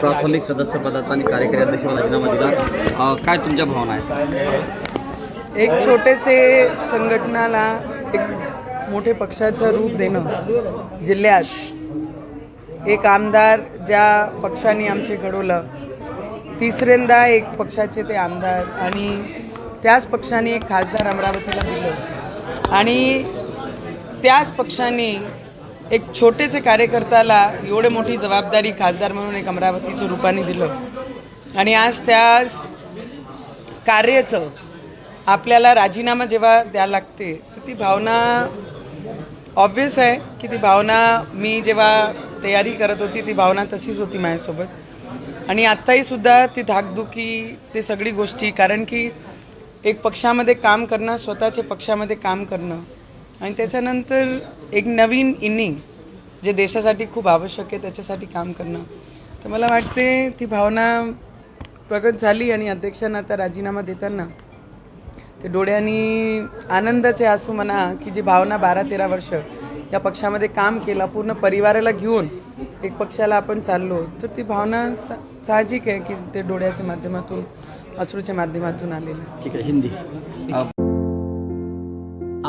प्राथमिक सदस्य पदाचा आणि कार्यकारी अध्यक्ष राजीनामा दिला. काय तुमच्या भावना आहेत? एक छोटेसे संघटनाला एक मोठे पक्षाचं रूप देणं जिल्ह्यात एक आमदार ज्या पक्षाने आमचे घडवलं तिसऱ्यांदा एक पक्षाचे ते आमदार आणि त्याच पक्षाने एक खासदार अमरावतीला दिलं. आणि त्याच पक्षाने एक छोटेसे कार्यकर्त्याला एवढे मोठी जबाबदारी खासदार म्हणून एक अमरावतीच्या रूपाने दिलं. आणि आज त्या कार्याचं आपल्याला राजीनामा जेव्हा द्या लागते तर ती भावना ऑब्विस आहे की ती भावना मी जेव्हा तयारी करत होती ती भावना तशीच होती माझ्यासोबत. आणि आत्ताही सुद्धा ती धाकधुकी ते सगळी गोष्टी कारण की एक पक्षामध्ये काम करणं स्वतःच्या पक्षामध्ये काम करणं आणि त्याच्यानंतर एक नवीन इनिंग जे देशासाठी खूप आवश्यक आहे त्याच्यासाठी काम करणं तर मला वाटते ती भावना प्रगत झाली आणि अध्यक्षांना आता राजीनामा देताना ते डोळ्यांनी आनंदाचे असू म्हणा की जी भावना बारा तेरा वर्ष या पक्षामध्ये काम केला पूर्ण परिवाराला घेऊन एक पक्षाला आपण चाललो तर ती भावना सा साहजिक आहे की ते डोळ्याच्या माध्यमातून अश्रूच्या माध्यमातून आलेलं आहे. ठीक आहे हिंदी